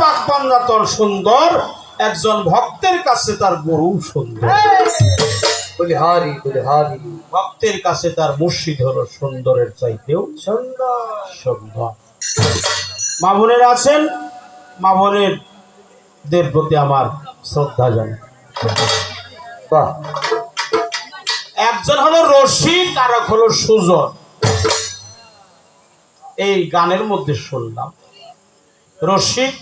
পাক বান্দাতর সুন্দর, একজন ভক্তের কাছে তার গরু সুন্দর। বলি হারি হারি। ভক্তের কাছে তার মুর্শিদ হলো সুন্দরের চাইতেও সুন্দর। মা বোনেরা আছেন? মা বোনের দের প্রতি আমার শ্রদ্ধা বাহ। একজন হলো রসিক আর এক হলো সুজন। এই গানের মধ্যে শুনলাম, রসিক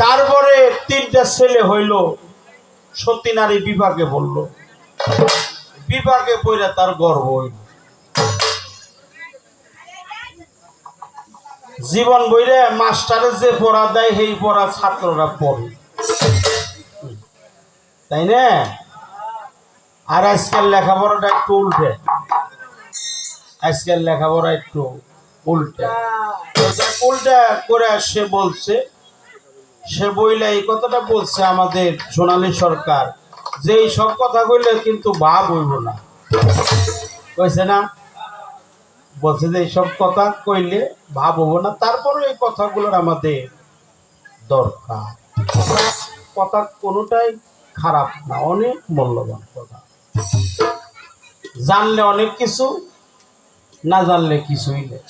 তারপরে তিনটা ছেলে হইল সতী নারী বিভাগে বলল বিভাগে পড়ে তার গর্ব হইল। জীবন বইরে মাস্টারে যে পড়া দেয়, সেই পড়া ছাত্ররা পড়ে। তাই না? আর আজকাল লেখাপড়াটা একটু উল্টে। আজকাল লেখাপড়া একটু উল্টে। যাক উল্টা করে সে বলছে, সে বইলে এই কথাটা বলছে আমাদের সোনালী সরকার, যে এই সব কথা কইলে কিন্তু ভাব হইব না। কইছে না? বলছে যে এইসব কথা কইলে ভাব হব না তারপরে এই কথাগুলোর আমাদের দরকার। কথা কোনোটাই খারাপ না, অনেক মূল্যবান কথা। জানলে অনেক কিছু না জানলে কিছুই নেই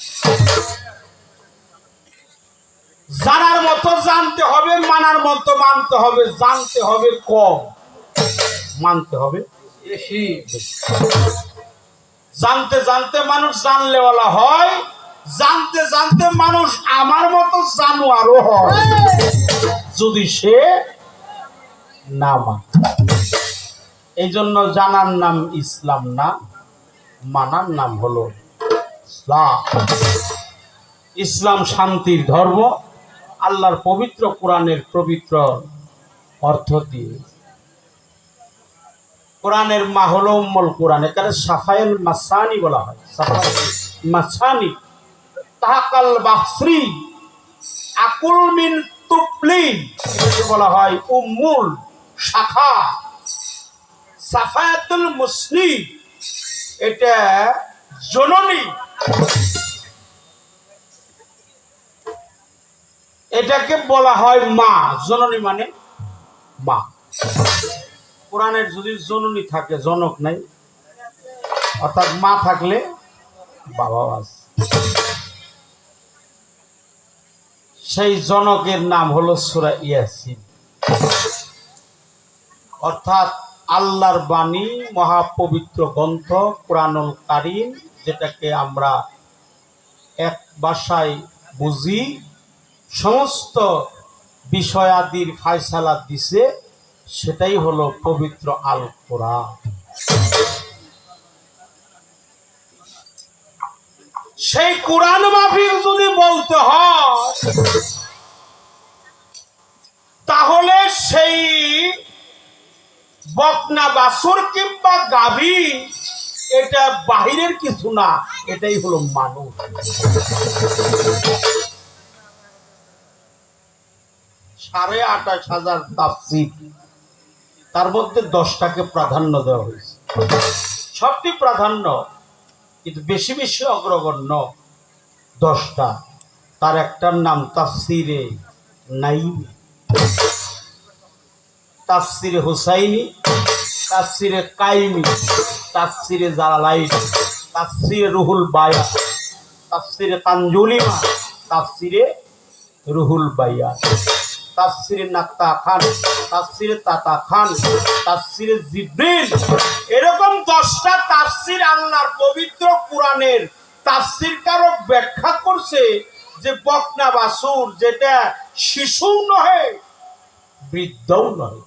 জানার মতো জানতে হবে, মানার মতো মানতে হবে, জানতে হবে কম। মানতে হবে জানতে জানতে মানুষ জানলেওয়ালা হয়, জানতে জানতে মানুষ আমার মতো জানোয়ারও হয়, যদি সে না মানে। এই জন্য জানার নাম ইসলাম না, মানার নাম হলো ইসলাম। ইসলাম শান্তির ধর্ম, আল্লাহর পবিত্র কোরআনের পবিত্র অর্থ দিয়ে। কোরআনের মা কোরআন, এখানে সাফায়েল মাসানি বলা হয়। মাসানি। তাহাকাল বাহসরি আকুল মিন এটাকে বলা হয় উম্মুল শাখা। সাফায়াতুল মুসলিম এটা জননী এটাকে বলা হয় মা, জননী মানে মা। কোরআনের যদি জননী থাকে, জনক নাই, অর্থাৎ মা থাকলে বাবাও আছে সেই জনকের নাম হলো সুরা ইয়াসিন। অর্থাৎ আল্লাহর বাণী, মহাপবিত্র গ্রন্থ, কোরআনুল কারিম যেটাকে আমরা এক ভাষায় বুঝি, সমস্ত বিষয়াদির ফায়সালা দিছে, সেটাই হলো পবিত্র আল কোরআন সেই কোরআন মাফিক যদি বলতে হয়, তাহলে সেই বকনা বাসুর কিংবা গাভী এটা বাহিরের কিছু না, এটাই হলো মানুষ। সাড়ে আঠাশ হাজার তাফসির, তার মধ্যে দশটাকে প্রাধান্য দেওয়া হয়েছে। সবটি প্রাধান্য, কিন্তু বেশি বেশি অগ্রগণ্য দশটা। তার একটার নাম তাফসিরে নাই তাফসিরে হুসাইনি, তাফসিরে কাইমি। তাফসিরে জালালাইন, তাফসিরে রুহুল বায়া, তাফসিরে তানজুলিমা তাফসিরে রুহুল বাইয়া তাফসিরে নাক্তা খান, তাফসিরে তাতা খান, তাফসিরে জিব্রিল। এরকম দশটা তাফসির আল্লাহর পবিত্র কোরআনের তাফসির কারক ব্যাখ্যা করছে যে বকনা বাসুর যেটা শিশু নহে, বৃদ্ধও নহে।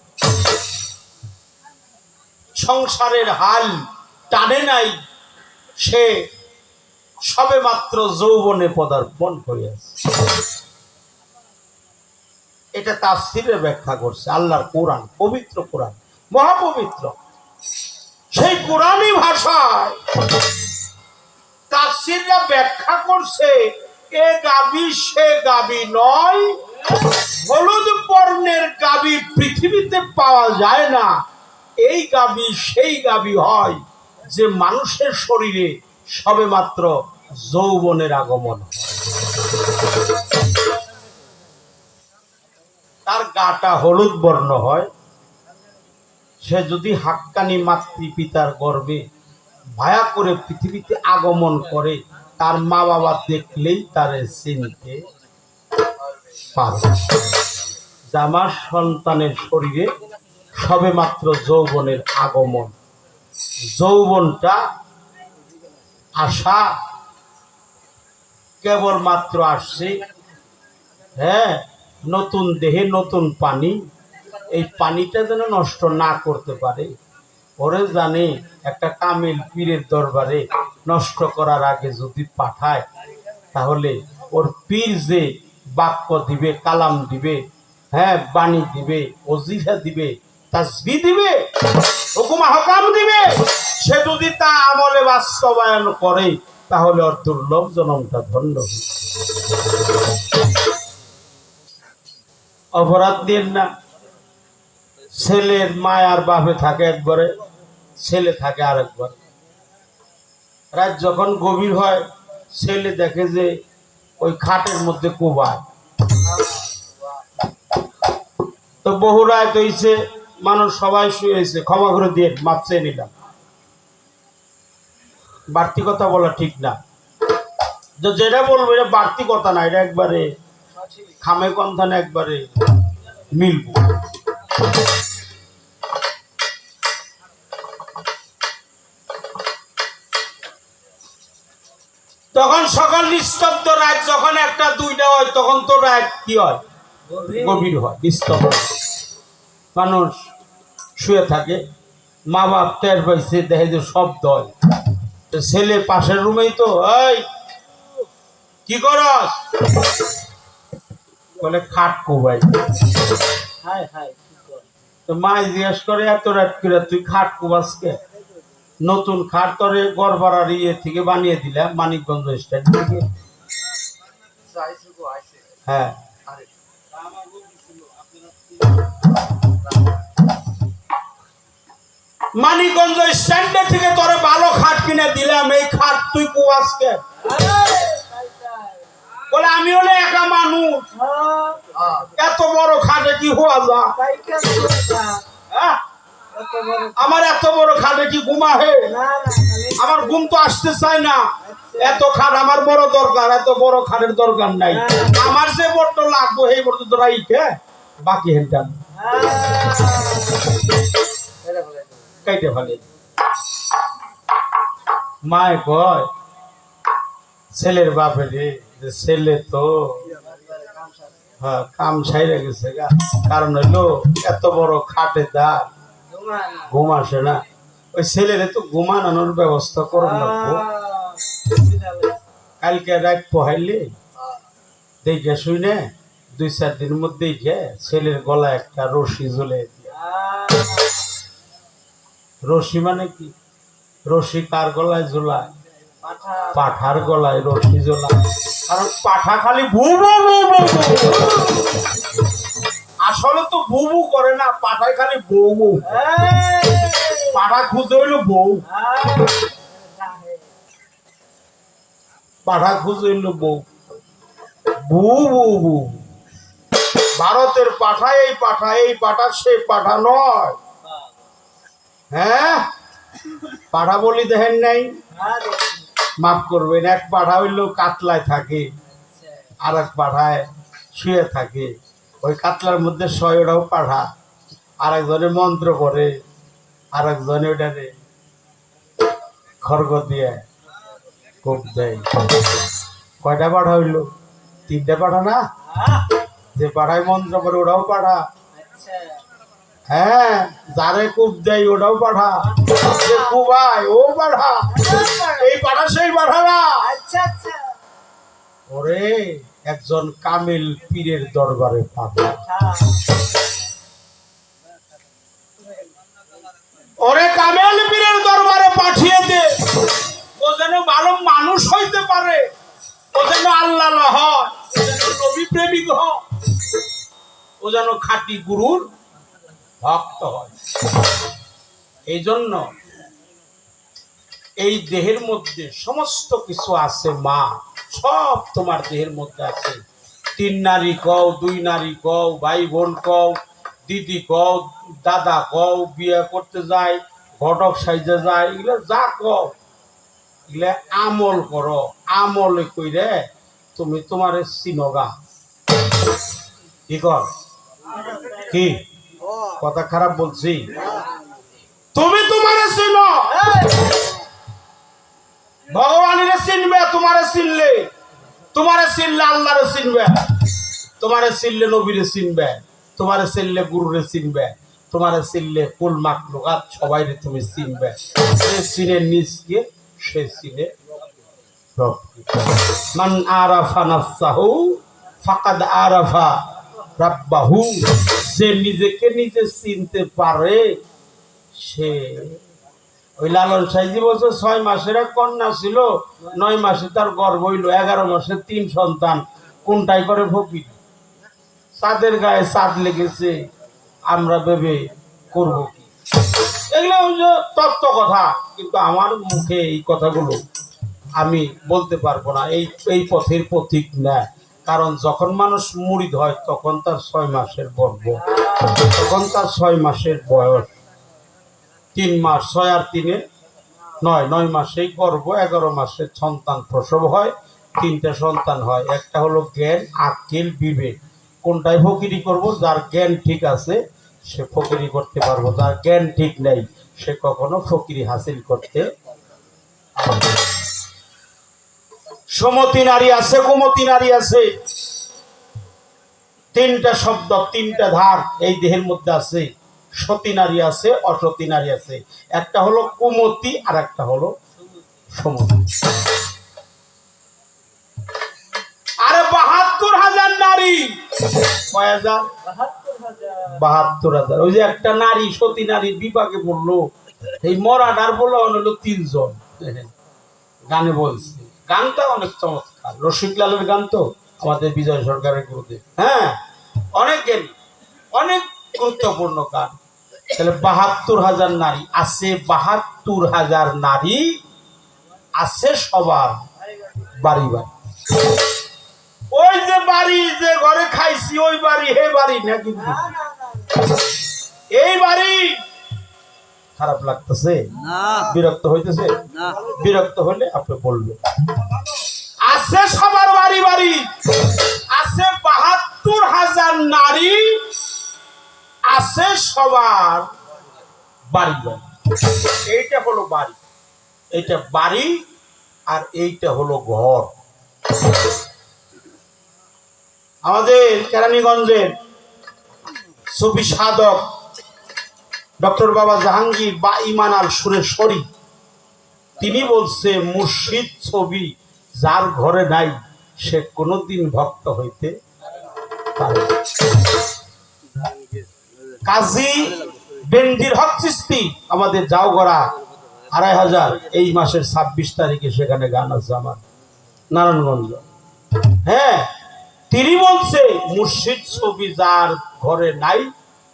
সংসারের হাল টানে নাই, সে সবে মাত্র যৌবনে পদার্পণ করিয়াছে। এটা তাফসিরে ব্যাখ্যা করছে, আল্লাহর কোরআন, পবিত্র কোরআন, মহাপবিত্র। সেই কোরআনই ভাষায় তাফসিররা ব্যাখ্যা করছে, এ গাবি, সে গাবি নয়, হলুদ বর্ণের গাবি পৃথিবীতে পাওয়া যায় না, এই গাবি, সেই গাবি হয়। যে মানুষের শরীরে সবে মাত্র যৌবনের আগমন। তার গাটা হলুদ বর্ণ হয় সে যদি হাক্কানি মাতৃ পিতার গর্বে ভায়া করে পৃথিবীতে আগমন করে, তার মা বাবা দেখলেই তার চিনতে যে সন্তানের শরীরে সবে মাত্র যৌবনের আগমন যৌবনটা আশা কেবলমাত্র আসছে হ্যাঁ নতুন দেহে নতুন পানি। এই পানিটা যেন নষ্ট না করতে পারে। ওরে জানে, একটা কামিল পীরের দরবারে নষ্ট করার আগে যদি পাঠায়, তাহলে ওর পীর যে বাক্য দিবে, কালাম দিবে হ্যাঁ বাণী দিবে অজিফা দিবে তাসবি দিবে, হুকুম হকাম দিবে। সে যদি তা আমলে বাস্তবায়ন করে, তাহলে ওর দুর্লভ জনমটা ধন্য। অপরাধ দিন না। ছেলের মায়ার বাপে থাকে একবারে, ছেলে থাকে আরেকবার। রাত যখন গভীর হয়, ছেলে দেখে যে ওই খাটের মধ্যে কোবায়। তো বহু রাত হইছে মানুষ সবাই শুয়েছে ক্ষমা করে দিয়ে মাপ চেয়ে নিলাম। বাড়তি কথা বলা ঠিক না। যেটা বলব, এটা বাড়তি কথা না, এটা একবারে খামে কন্থানে একবারে মিলবো। তখন সকাল নিস্তব্ধ রাত, যখন একটা দুইটা হয়, তখন তো রাত কি হয়? গভীর হয়, নিস্তব্ধ। মানুষ শুয়ে থাকে। মা বাপ টের পাইছে দেখে যে সব তো ছেলে পাশের রুমেই তো এই কি করস? বলে খাট কোবাই। হাই হাই তো মা জিজ্ঞেস করে এত রাত করে তুই খাট কোবাস কে? নতুন খাট তোরে গড়বাড়ার ইয়ে থেকে বানিয়ে দিলাম মানিকগঞ্জ স্ট্যান্ড থেকে। হ্যাঁ। মানিকগঞ্জ স্ট্যান্ডে থেকে তোরে ভালো খাট কিনে দিলাম, এই খাট তুই কুয়াসকে বলে আমি হলে একা মানুষ। এত বড় খাটে কি হওয়া যা হ্যাঁ? আমার এত বড় খাটে কি ঘুমা হে আমার ঘুম তো আসতে চায় না। এত খাট আমার বড় দরকার, এত বড় খাটের দরকার নাই। আমার যে বড্ড লাগবো, সেই তোরা ইকে বাকি হেনটা। কাইতে ফেলে। মায় কয়, ছেলের বাপে রে ছেলে তো হ্যাঁ কাম সাইরে গেছে গা। কারণ হইল এত বড় খাটে দাঁড় ঘুম আসে না। ওই ছেলেরে তো ঘুমানোর ব্যবস্থা করে লাগবো কালকে রাত পোহাইলে, দেখে শুনে দুই চার দিনের মধ্যেই ছেলের গলায় একটা রশি ঝুলে দিয়ে। রশি মানে কি? রশি কার গলায় ঝোলায়? পাঠার গলায় রশি ঝোলায়। কারণ পাঠা খালি ভু ভু ভু ভু ভু। আসলে তো ভু ভু করে না, পাঠায় খালি বউ পাঠা খুঁজে হইল বউ পাঠা খুঁজে হইল বউ বু বু বু ভারতের পাঠা, এই পাঠা এই পাঠা সেই পাঠা নয়। হ্যাঁ? পাঠা বলি দেখেন নাই? মাফ করবেন এক পাঠা হইল কাতলায় থাকে আর এক পাঠায় শুয়ে থাকে। ওই কাতলার মধ্যে শয়টাও পাঠা আর একজনে মন্ত্র করে আর একজনে ওটারে খড়গ দিয়ে কোপ দেয়। কয়টা পাঠা হইল? তিনটা পাঠা না? যে পাঠায় মন্ত্র করে ওটাও পাঠা হ্যাঁ যারে কূপ দেয় ওটাও পাঠা যে কুবায় ও পাঠা এই পাঠা সেই পাঠা না। ওরে, একজন কামিল পীরের দরবারে পাঠা ওরে কামেল পীরের দরবারে পাঠিয়ে দে। ও যেন ভালো মানুষ হইতে পারে। ও যেন আল্লাহ হয়, ও যেন নবী প্রেমিক হয়। ও যেন খাঁটি গুরুর ভক্ত হয়। এই জন্য এই দেহের মধ্যে সমস্ত কিছু আছে, মা। সব তোমার দেহের মধ্যে আছে। তিন নারী কও, দুই নারী কও, ভাই বোন কও, দিদি কও, দাদা কও, বিয়ে করতে যায়, ঘটক সাইজে যায়, এগুলো যা কও, এগুলো আমল করো, আমলে কইরে তুমি তোমার চিনগা কি কর কি? কথা খারাপ বলছি। তুমি তোমারে চিনো। ভগবানের চিনবে তোমারে চিনলে। তোমারে চিনলে আল্লাহরে চিনবে। তোমারে চিনলে নবীরে চিনবে। তোমারে চিনলে গুরুরে চিনবে। তোমারে চিনলে কুল মাকলুকাত সবাইরে তুমি চিনবে। সে চিনে নিজকে সে চিনে মান আরাফা নাফসাহু ফাকাদ আরাফা। রাব্বাহু, সে নিজেকে নিজে চিনতে পারে। সে ওই লালন সাইজি বলছে, ছয় মাসের এক কন্যা ছিল, নয় মাসে তার গর্ভ হইল, এগারো মাসে তিন সন্তান, কোনটাই করে ফকির? চাঁদের গায়ে চাঁদ লেগেছে, আমরা ভেবে করব কি? এগুলো হচ্ছে তত্ত্ব কথা, কিন্তু আমার মুখে এই কথাগুলো আমি বলতে পারব না, এই এই পথের পথিক না। কারণ যখন মানুষ মুড়িদ হয়, তখন তার ছয় মাসের গর্ব তখন তার ছয় মাসের বয়স। তিন মাস, ছয় আর তিনে নয়। নয় মাসেই গর্ব, এগারো মাসে সন্তান প্রসব হয়, তিনটা সন্তান হয়। একটা হলো জ্ঞান, আকিল, বিবেক। কোনটাই ফকিরি করব, যার জ্ঞান ঠিক আছে, সে ফকিরি করতে পারব। যার জ্ঞান ঠিক নেই, সে কখনো ফকিরি হাসিল করতে। সমতি নারী আছে কুমতি নারী আছে। তিনটা শব্দ তিনটা ধার এই দেহের মধ্যে আছে। সতী নারী আছে অসতী নারী আছে। একটা হলো কুমতি আর একটা হলো সমতি। আরে বাহাত্তর হাজার নারী। কয় হাজার? বাহাত্তর হাজার। ওই যে একটা নারী সতী নারী বিপাকে পড়ল। এই মরাডার বলে হলো তিনজন। গানে বলছে। গানটা অনেক চমৎকার। রসিক লালের গান তো আমাদের বিজয় সরকারের গুরুদেব। হ্যাঁ অনেক অনেক গুরুত্বপূর্ণ গান। তাহলে বাহাত্তর হাজার নারী, আছে বাহাত্তর হাজার নারী, আছে সবার বাড়ি বাড়ি। ওই যে বাড়ি যে ঘরে খাইছি, ওই বাড়ি, হে বাড়ি, না কিন্তু? এই বাড়ি খারাপ লাগতেছে বিরক্ত হইতেছে বিরক্ত হলে আপনি বলবেন। আছে সবার বাড়ি বাড়ি। আছে বাহাত্তর হাজার নারী আছে সবার বাড়ি বাড়ি। এইটা হলো বাড়ি। এইটা বাড়ি আর এইটা হলো ঘর। আমাদের কেরানীগঞ্জের সুফি সাধক ডক্টর বাবা জাহাঙ্গীর বা ইমান আল সুরেশ্বরী তিনি বলছে, মুর্শিদ ছবি যার ঘরে নাই, সে কোনোদিন ভক্ত হইতে পারে কাজী বেন্দির হক চিস্তি আমাদের যাওগড়া আড়াই হাজার, এই মাসের ছাব্বিশ তারিখে সেখানে গান আছে আমার, নারায়ণগঞ্জ। হ্যাঁ তিনি বলছে, মুর্শিদ ছবি যার ঘরে নাই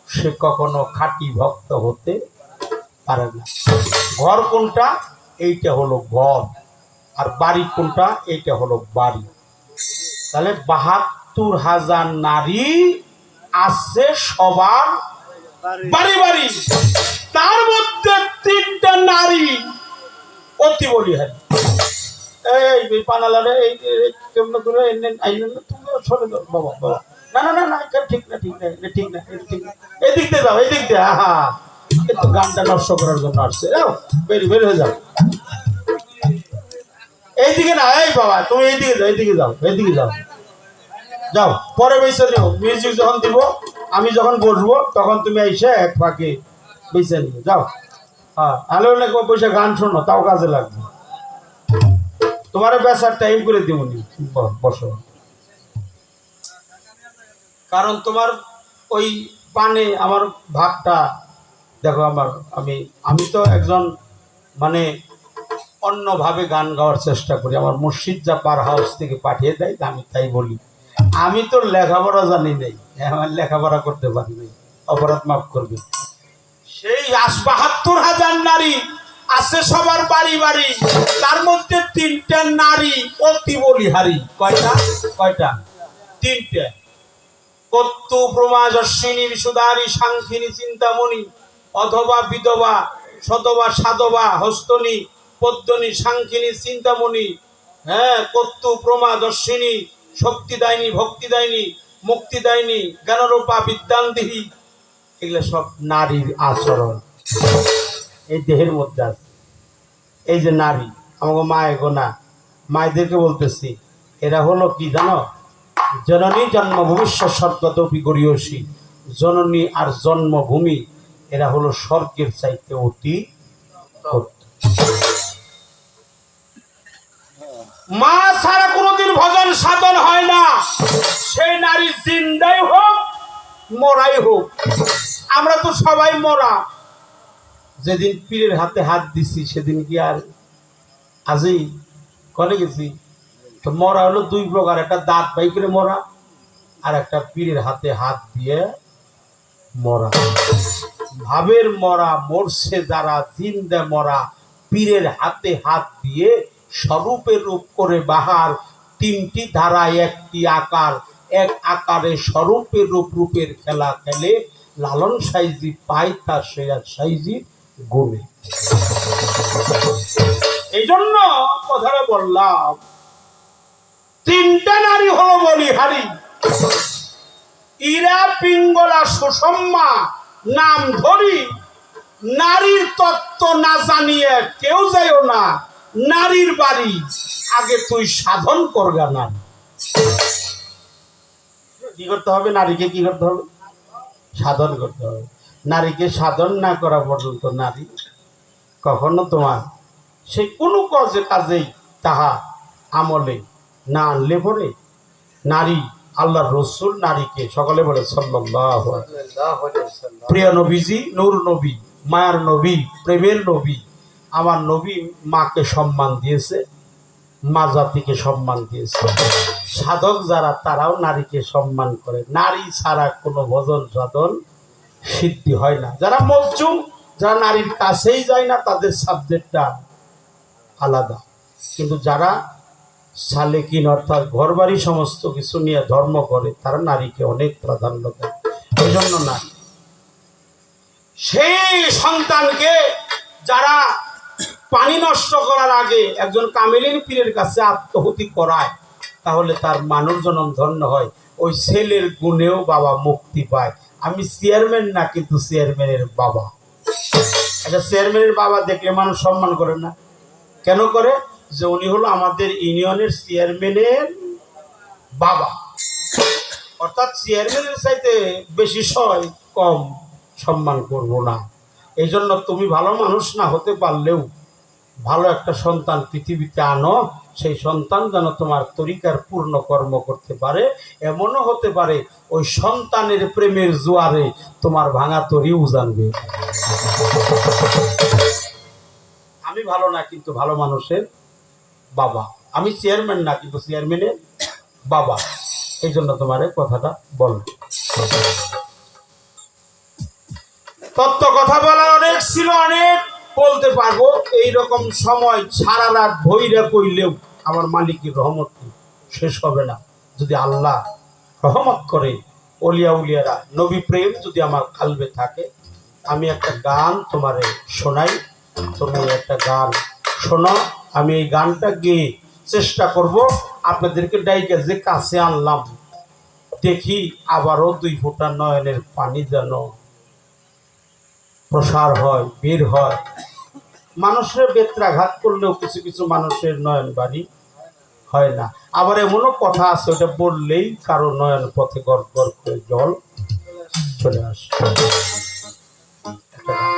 সে কখনো খাঁটি ভক্ত হতে পারে না ঘর কোনটা এইটা হলো ঘর আর বাড়ি কোনটা এইটা হলো বাড়ি তাহলে বাহাত্তর হাজার নারী আছে সবার বাড়ি বাড়ি তার মধ্যে তিনটা নারী অতি বলিহারি এই এই পানালারে এই কেমন করে সরে বাবা বাবা দিয়ে যাও গানটা নষ্ট করার জন্য এইদিকে না, এই বাবা, তুমি এইদিকে যাও এইদিকে যাও এইদিকে যাও। যাও, পরে বেছে মিউজিক যখন দিব, আমি যখন বসবো, তখন তুমি এসে এক ফাঁকে বেছে নিও, যাও। হ্যাঁ হ্যালো লাগবে পয়সা গান শোনো, তাও কাজে লাগবে। তোমার বেচার টাইম করে দিব নি ব- বসো। কারণ তোমার ওই পানে আমার ভাবটা দেখো আমার, আমি আমি তো একজন মানে অন্যভাবে গান গাওয়ার চেষ্টা করি। আমার মুর্শিদ যা পার হাউস থেকে পাঠিয়ে দেয়, আমি তাই বলি। আমি তো লেখাপড়া জানি নাই, আমার লেখাপড়া করতে পারি নাই, অপরাধ মাফ করবে। সেই আশ বাহাত্তর হাজার নারী আছে সবার বাড়ি বাড়ি, তার মধ্যে তিনটা নারী অতি বলিহারি। কয়টা? কয়টা? তিনটে। কত্তু প্রমাজস্বিনী বিশুদারি সাংখিনী চিন্তামণি অথবা বিধবা, সতবা, সাধবা, হস্তনী, পদ্মনী সাংখিনী চিন্তামণি হ্যাঁ কত্তু প্রমাদর্শিনী শক্তি দায়নি ভক্তি দায়নি মুক্তি দায়নি জ্ঞানরূপা বিদ্যান্দিহী এগুলো সব নারীর আচরণ। এই দেহের মধ্যে আছে। এই যে নারী, আমাকে মায়ে গোনা মায়েদেরকে বলতেছি, এরা হলো কি জানো? জননী জন্ম ভবিষ্যৎ স্বর্গতপি গরিয়সী। জননী আর জন্মভূমি, এরা হলো স্বর্গের চাইতে অতি মা ছাড়া কোনোদিন ভজন সাধন হয় না। সেই নারী জিন্দাই হোক, মরাই হোক। আমরা তো সবাই মরা। যেদিন পীরের হাতে হাত দিছি, সেদিন কি আর আজই কলে গেছি? তো মরা হলো দুই প্রকার, একটা দাঁত বাই করে মরা আর একটা পীরের হাতে হাত দিয়ে মরা। ভাবের মরা, মরছে যারা, জিন্দে মরা, পীরের হাতে হাত দিয়ে স্বরূপের রূপ করে বাহার। তিনটি ধারায় একটি আকার, এক আকারে স্বরূপের রূপ, রূপের খেলা খেলে লালন সাইজি, পাই তার সেরা সাইজি, গুণে। এই জন্য কথাটা বললাম তিনটা নারী হলো বলিহারি। ইরা, পিঙ্গলা, সুষম্মা, নাম ধরি, নারীর তত্ত্ব না জানিয়ে কেউ যাইও না, নারীর বাড়ি, আগে তুই সাধন করগা না কি করতে হবে? নারীকে কি করতে হবে? সাধন করতে হবে। নারীকে সাধন না করা পর্যন্ত নারী কখনো তোমার সে কোনো কাজে কাজেই তাহা আমলে না আনলে পরে নারী আল্লাহর রসুল নারীকে সকলে বলে আলাইহি প্রিয় নবীজি নূর নবী মায়ার নবী প্রেমের নবী আমার নবী মাকে সম্মান দিয়েছে মা জাতিকে সম্মান দিয়েছে। সাধক যারা তারাও নারীকে সম্মান করে। নারী ছাড়া কোনো ভজন সাধন সিদ্ধি হয় না। যারা মজুম যারা নারীর কাছেই যায় না তাদের সাবজেক্টটা আলাদা। কিন্তু যারা সালেকিন অর্থাৎ ঘরবাড়ি সমস্ত কিছু নিয়ে ধর্ম করে, তারা নারীকে অনেক প্রাধান্য দেয়। এই জন্য নারী সেই সন্তানকে যারা পানি নষ্ট করার আগে একজন কামিলিন পীরের কাছে আত্মহুতি করায়, তাহলে তার মানব জনম ধন্য হয়। ওই ছেলের গুণেও বাবা মুক্তি পায়। আমি চেয়ারম্যান না, কিন্তু চেয়ারম্যানের বাবা। একটা চেয়ারম্যানের বাবা দেখলে মানুষ সম্মান করে না। কেন করে? যে উনি হলো আমাদের ইউনিয়নের চেয়ারম্যানের বাবা। অর্থাৎ চেয়ারম্যানের চাইতে বেশি সয় কম সম্মান করব না। এই জন্য তুমি ভালো মানুষ না হতে পারলেও ভালো একটা সন্তান পৃথিবীতে আনো, সেই সন্তান যেন তোমার তরিকার পূর্ণ কর্ম করতে পারে, এমনও হতে পারে ওই সন্তানের প্রেমের জোয়ারে তোমার ভাঙা তরিও জানবে। আমি ভালো না, কিন্তু ভালো মানুষের বাবা। আমি চেয়ারম্যান না, কিন্তু চেয়ারম্যানের বাবা। এই জন্য তোমার কথাটা বল তত্ত্ব কথা বলার অনেক ছিল, অনেক বলতে পারব। এই রকম সময় সারা রাত ভৈরা কইলেও আমার মালিকের রহমত শেষ হবে না। যদি আল্লাহ রহমত করে, অলিয়া উলিয়ারা, নবী প্রেম যদি আমার কালবে থাকে, আমি একটা গান তোমারে শোনাই। তুমি একটা গান শোনো। আমি এই গানটা গেয়ে চেষ্টা করব আপনাদেরকে ডাইকে যে কাছে আনলাম, দেখি আবারও দুই ফোঁটা নয়নের পানি যেন প্রসার হয়, বের হয়। মানুষের বেত্রাঘাত করলেও কিছু কিছু মানুষের নয়ন বাড়ি হয় না। আবার এমনও কথা আছে, ওটা বললেই কারও নয়ন পথে গড় গড় করে জল চলে আসে। একটা গান।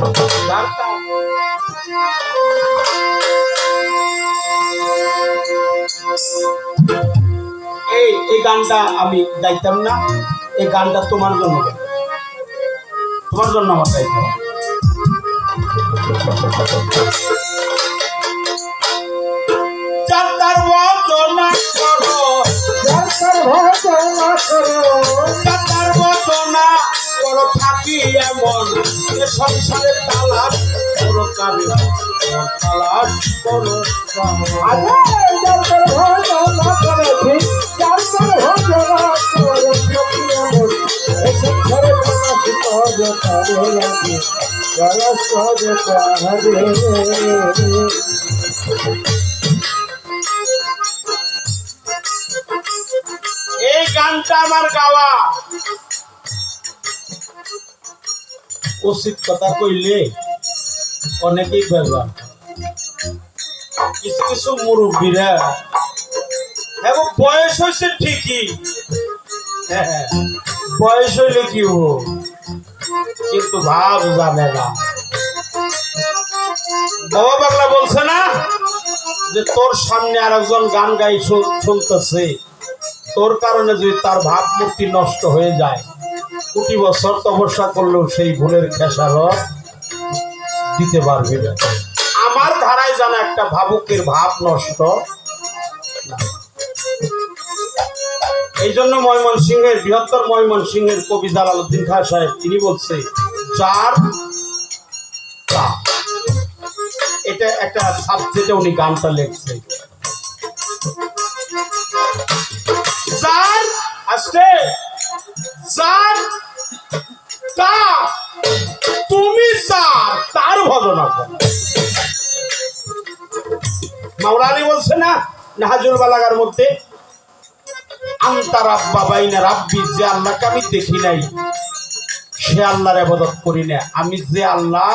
এই এই গানটা আমি গাইতাম না। এই গানটা তোমার জন্য। তোমার জন্য আমার গাইতাম বদনা করো এমন যে সংসারে তালাক পরকালে তালাক পরকালে এই গানটা আমার গাওয়া। উচিত কথা কইলে অনেকেই বেজা কিছু কিছু মুরব্বীরা এখন বয়স হয়েছে ঠিকই। হ্যাঁ, হ্যাঁ, বয়স হইলে কি হব? কিন্তু ভাব জানে না। বাবা বাংলা বলছে না যে তোর সামনে আর একজন গান গাই শুনতেছে। তোর কারণে যদি তার ভাবমূর্তি নষ্ট হয়ে যায় কোটি বছর তপস্যা করলেও সেই ভুলের খেসারত দিতে পারবে না। আমার ধারায় জানা একটা ভাবুকের ভাব নষ্ট এই জন্য ময়মনসিংহের, বৃহত্তর ময়মনসিংহের কবি জালালউদ্দিন খান সাহেব, তিনি বলছে তা। এটা একটা সাবজেক্টে উনি গানটা লিখছে মাওলানি বলছে না, নাহাজুল বালাগার মধ্যে আন্তা রাব্বা রাব্বি, যে আল্লাহকে আমি দেখি নাই, সে আল্লাহর আবাদত করি না। আমি যে আল্লাহ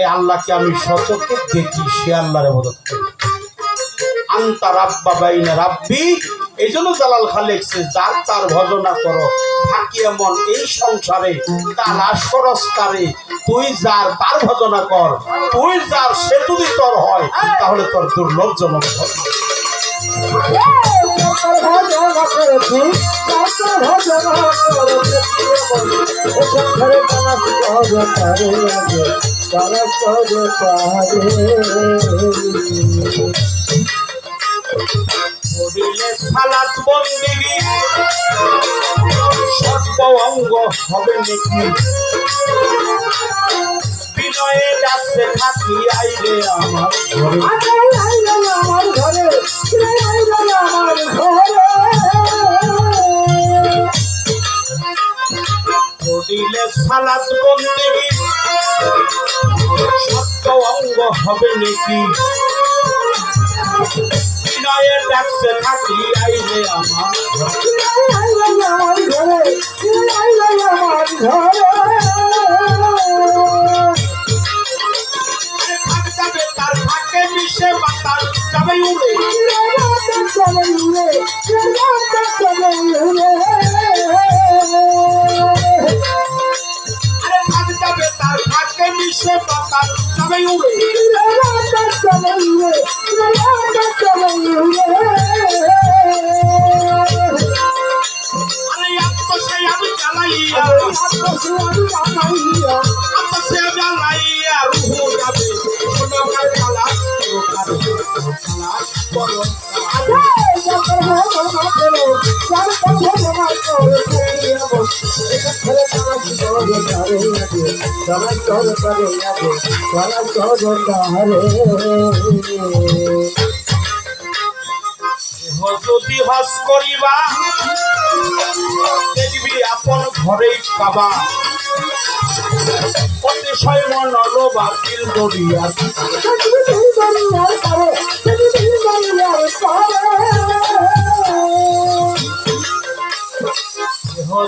এই আল্লাহকে আমি সচক্ষে দেখি, সে আল্লাহর আবাদত করি আন্তা রাব্বা বাইনা রাব্বি এই জন্য জালাল খা লিখছে যার তার ভজনা করো। থাকি এমন এই সংসারে তালাশ করস তুই যার তার ভজনা কর, তুই যার সে যদি তোর হয়, তাহলে তোর দুর্লভজনক হবে করিলে সালাত বন্দিগি। সর্ব অঙ্গ হবে নাকি। বিনয়ে থাকি আইলে আমার ঘরে। করিলে সালাত বন্দিগি। সত্য অঙ্গ হবে নাকি। বিনয়ে যাচ্ছে থাকি আইলে আমার ঘরে। আরে থাক যাবে, তার থাকে মিশে বাতাস যাবে উড়ে। যাবে আত্মসাই জ্বালাইয়া রুহু যাবে কালা বড় দেহ যদি হস করিবা, দেখবি আপন ঘরেই পাবা। অতিশয় মন অলো বাতিল দরিয়া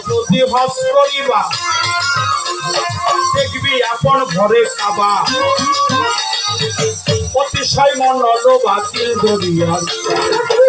যদি হস করিবা, দেখবি আপন ঘরে কাবা অতিশয় মন অলো বাতিল দরিয়া।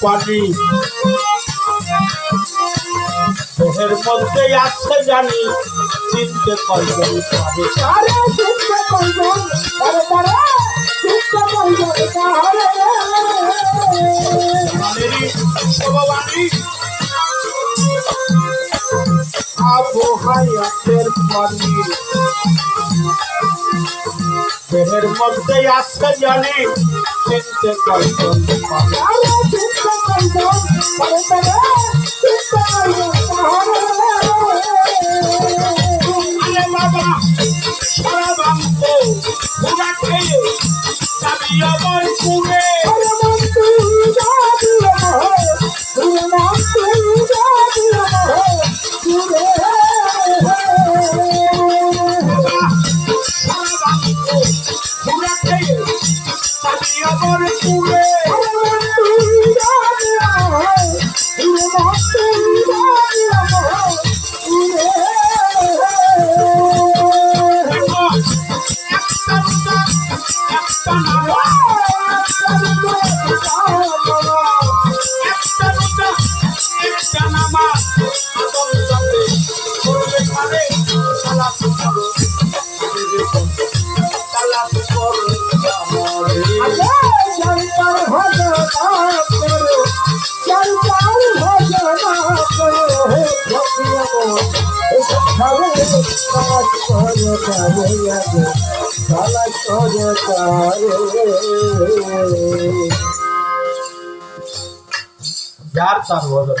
পানি দেহের মধ্যে আছে জানি চিনতে কয়জন পারে আরে চিন্তা করব আরে তারা চিন্তা করব তাহলে ভগবানী আবু হায়াতের পানি দেহের মধ্যে আছে জানি চিনতে কয়জন পারে আরে চিন্তা করব আরে যার তার বদল